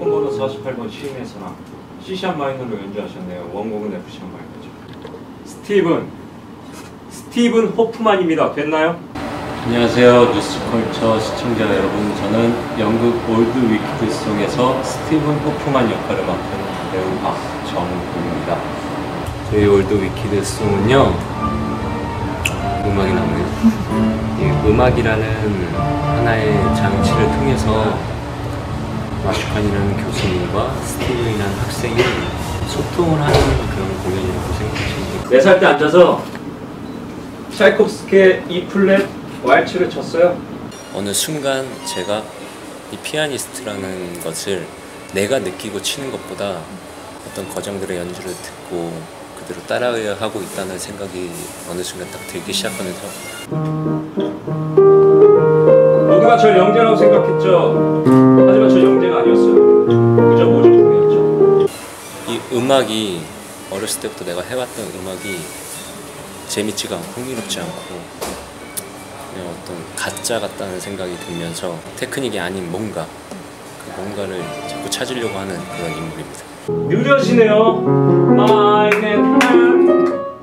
148번 시인에서나 C샵 마이너로 연주하셨네요. 원곡은 F샵 마이너죠. 스티븐 스티븐 호프만입니다. 됐나요? 안녕하세요 뉴스컬처 시청자 여러분 저는 연극 올드 위키드송에서 스티븐 호프만 역할을 맡은 배우 박정국입니다 저희 올드 위키드송은요 음악이 나오네요 이 음악이라는 하나의 장치를 통해서 마슈칸이라는 교수님과 스티븐이라는 학생이 소통을 하는 그런 공연이라고 생각하시면 돼요 4살 때 앉아서 차이콥스키의 E 플랫 왈츠를 쳤어요. 어느 순간 제가 이 피아니스트라는 것을 내가 느끼고 치는 것보다 어떤 거정들의 연주를 듣고 그대로 따라야 하고 있다는 생각이 어느 순간 딱 들기 시작하면서 모두가 절 영재라고 생각했죠. 하지만 이 음악이 어렸을 때부터 내가 해왔던 음악이 재밌지가 않고 흥미롭지 않고 그냥 어떤 가짜 같다는 생각이 들면서 테크닉이 아닌 뭔가 그 뭔가를 자꾸 찾으려고 하는 그런 인물입니다. 느려지네요.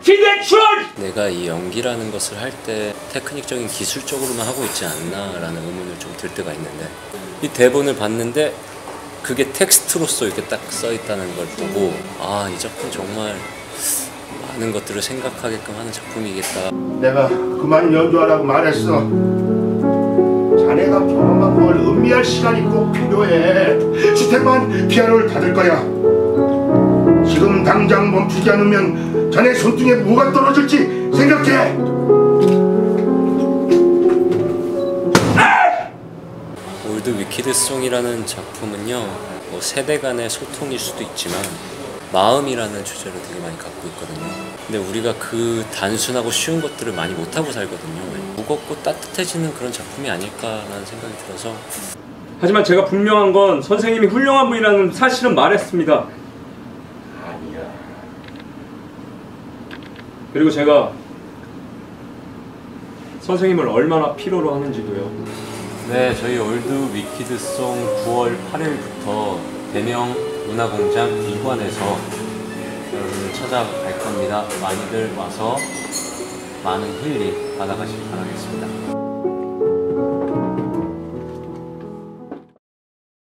기대출! 내가 이 연기라는 것을 할 때 테크닉적인 기술적으로만 하고 있지 않나라는 의문을 좀 들 때가 있는데 이 대본을 봤는데 그게 텍스트로서 이렇게 딱 써 있다는 걸 보고 아 이 작품 정말 많은 것들을 생각하게끔 하는 작품이겠다 내가 그만 연주하라고 말했어. 자네가 경험한 걸 음미할 시간이 꼭 필요해. 주택만 피아노를 닫을 거야. 지금 당장 멈추지 않으면 자네 손등에 뭐가 떨어질지 생각해. 올드 위키드송이라는 작품은요 뭐 세대 간의 소통일 수도 있지만 마음이라는 주제를 되게 많이 갖고 있거든요 근데 우리가 그 단순하고 쉬운 것들을 많이 못하고 살거든요 무겁고 따뜻해지는 그런 작품이 아닐까라는 생각이 들어서 하지만 제가 분명한 건 선생님이 훌륭한 분이라는 사실은 말했습니다. 아니야. 그리고 제가 선생님을 얼마나 필요로 하는지도요. 네, 저희 올드 위키드송 9월 8일부터 대명 문화공장 2관에서 여러분을 찾아갈 겁니다. 많이들 와서 많은 힐링 받아가시기 바라겠습니다.